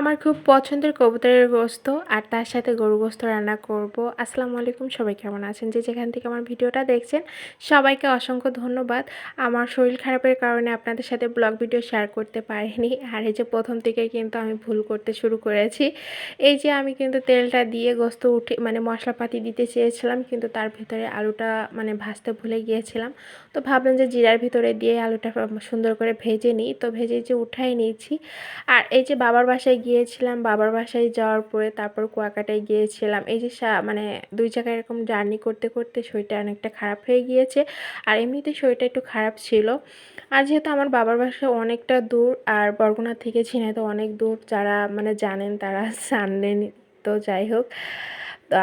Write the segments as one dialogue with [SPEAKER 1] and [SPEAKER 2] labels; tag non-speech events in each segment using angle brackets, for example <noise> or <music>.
[SPEAKER 1] আমার খুব পছন্দের কবুতরের গোস্ত আর তার সাথে গরু গোস্ত রান্না করব। আসসালামু আলাইকুম, সবাই কেমন আছেন? যে যেখান থেকে আমার ভিডিওটা দেখছেন, সবাইকে অসংখ্য ধন্যবাদ। আমার শরীর খারাপের কারণে আপনাদের সাথে ব্লগ ভিডিও শেয়ার করতে পারিনি। আর এই যে প্রথম থেকে কিন্তু আমি ভুল করতে শুরু করেছি। এই যে আমি কিন্তু তেলটা দিয়ে গোস্ত উঠে মানে মশলাপাতি দিতে চেয়েছিলাম, কিন্তু তার ভিতরে আলুটা মানে ভাজতে ভুলে গিয়েছিলাম। তো ভাবলাম যে জিরার ভিতরে দিয়ে আলুটা সুন্দর করে ভেজে নিই। তো ভেজে যে উঠাই নিয়েছি। আর এই যে বাবার বাসায় গিয়েছিলাম বাবার বাসায় যাওয়ার পরে তারপর কুয়াকাটায় গিয়েছিলাম। এই যে মানে দুই জায়গায় এরকম জার্নি করতে করতে শরীরটা অনেকটা খারাপ হয়ে গিয়েছে আর এমনিতে শরীরটা একটু খারাপ ছিল। আর যেহেতু আমার বাবার বাসা অনেকটা দূর আর বরগুনা থেকে তো অনেক দূর, যারা মানে জানেন তারা <laughs> জানেন তো যাই হোক।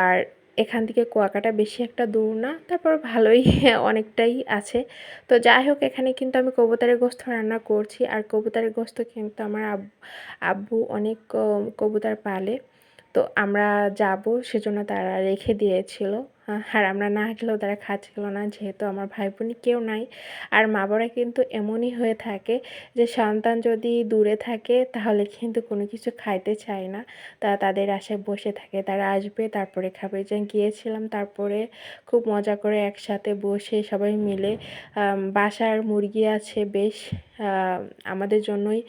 [SPEAKER 1] আর এখান থেকে কুয়াকাটা বেশি একটা দূর না, তারপর ভালোই <laughs> অনেকটাই আছে। তো যাই হোক, এখানে কিন্তু আমি কবুতারের গোস্ত রান্না করছি, আর কবুতারের গোস্ত কিন্তু আমার আব্বু অনেক কবুতার পালে। তো আমরা যাব, সেজন্য তারা রেখে দিয়েছিল। আর আমরা না গেলেও তারা খাচ্ছিল না, যেহেতু আমার ভাই বোনই কেউ নাই। আর মা বাবারা কিন্তু এমনই হয়ে থাকে যে সন্তান যদি দূরে থাকে, তাহলে কিন্তু কোনো কিছু খাইতে চায় না। তা তাদের আশায় বসে থাকে, তারা আসবে, তারপরে খাবে। যে গিয়েছিলাম, তারপরে খুব মজা করে একসাথে বসে সবাই মিলে বাসার মুরগি আছে বেশ আমাদের জন্যই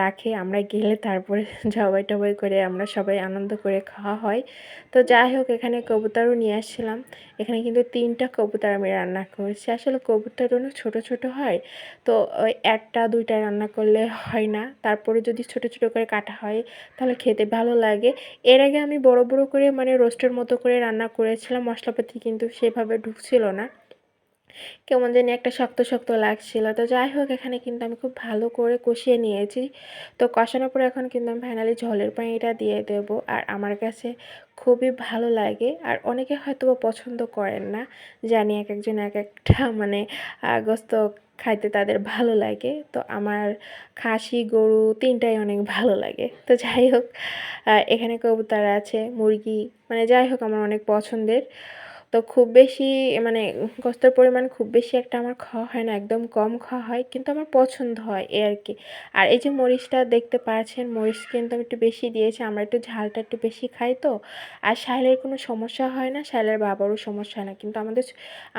[SPEAKER 1] রাখে। আমরা গেলে তারপরে <laughs> জবাই টবাই করে আমরা সবাই আনন্দ করে খাওয়া হয়। তো যাই হোক, এখানে কবুতরও নিয়ে আসছিলাম। এখানে কিন্তু তিনটা কবুতর আমি রান্না করেছি। আসলে কবুতর অনেক ছোটো ছোটো হয়। তো ওই একটা, দুইটা রান্না করলে হয় না। তারপরে যদি ছোট ছোট করে কাটা হয়, তাহলে খেতে ভালো লাগে। এর আগে আমি বড় বড় করে মানে রোস্টের মতো করে রান্না করেছিলাম। মশলাপাতি কিন্তু সেভাবে ঢুকছিল না। কেমন জানি একটা শক্ত শক্ত লাগছিল। তো যাই হোক, এখানে কিন্তু আমি খুব ভালো করে কষিয়ে নিয়েছি। তো কষানোর পরে এখন কিন্তু আমি ফাইনালি ঝোলের পানিটা দিয়ে দেব। আর আমার কাছে খুবই ভালো লাগে। আর অনেকে হয়তো পছন্দ করেন না। জানি এক একজন এক একটা <laughs> মানে গোস্ত খাইতে তাদের ভালো লাগে। তো আমার খাসি, গরু তিনটাই অনেক ভালো লাগে। তো যাই হোক এখানে কবুতর আছে, মুরগি মানে যাই হোক, আমার অনেক পছন্দের। তো খুব বেশি মানে গোস্তের পরিমাণ খুব বেশি একটা আমার খাওয়া হয় না, একদম কম খাওয়া হয়, কিন্তু আমার পছন্দ হয় এ আর কি। আর এই যে মরিচটা দেখতে পাচ্ছেন, মরিচ কিন্তু আমি একটু বেশি দিয়েছি, আমরা একটু ঝালটা একটু বেশি খাই তো। আর শাইলের কোনো সমস্যা হয় না, শাইলের বাবারও সমস্যা হয় না, কিন্তু আমাদের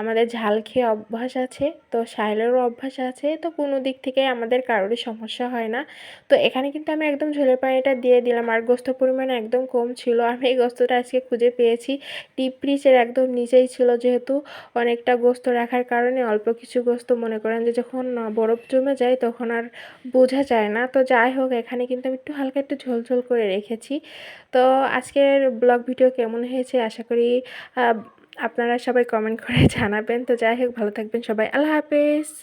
[SPEAKER 1] আমাদের ঝাল খেয়ে অভ্যাস আছে, তো শাইলেরও অভ্যাস আছে, তো কোনো দিক থেকে আমাদের কারোরই সমস্যা হয় না। তো এখানে কিন্তু আমি একদম ঝোলের পানিটা দিয়ে দিলাম, আর গোস্ত পরিমাণ একদম কম ছিল, আমি এই গোস্তটা আজকে খুঁজে পেয়েছি ডিপ ফ্রিজের একদম নিচেই ছিল যেহেতু অনেকটা গোস্ত রাখার কারণে অল্প কিছু গোস্ত মনে করেন যে যখন বরফ জমে যায় তখন আর বোঝা যায় না। তো যাই হোক, এখানে কিন্তু আমি একটু হালকা একটু ঝোল ঝোল করে রেখেছি। তো আজকের ব্লগ ভিডিও কেমন হয়েছে আশা করি আপনারা সবাই কমেন্ট করে <laughs> জানাবেন। তো যাই হোক, ভালো থাকবেন সবাই। আল্লাহ হাফেজ।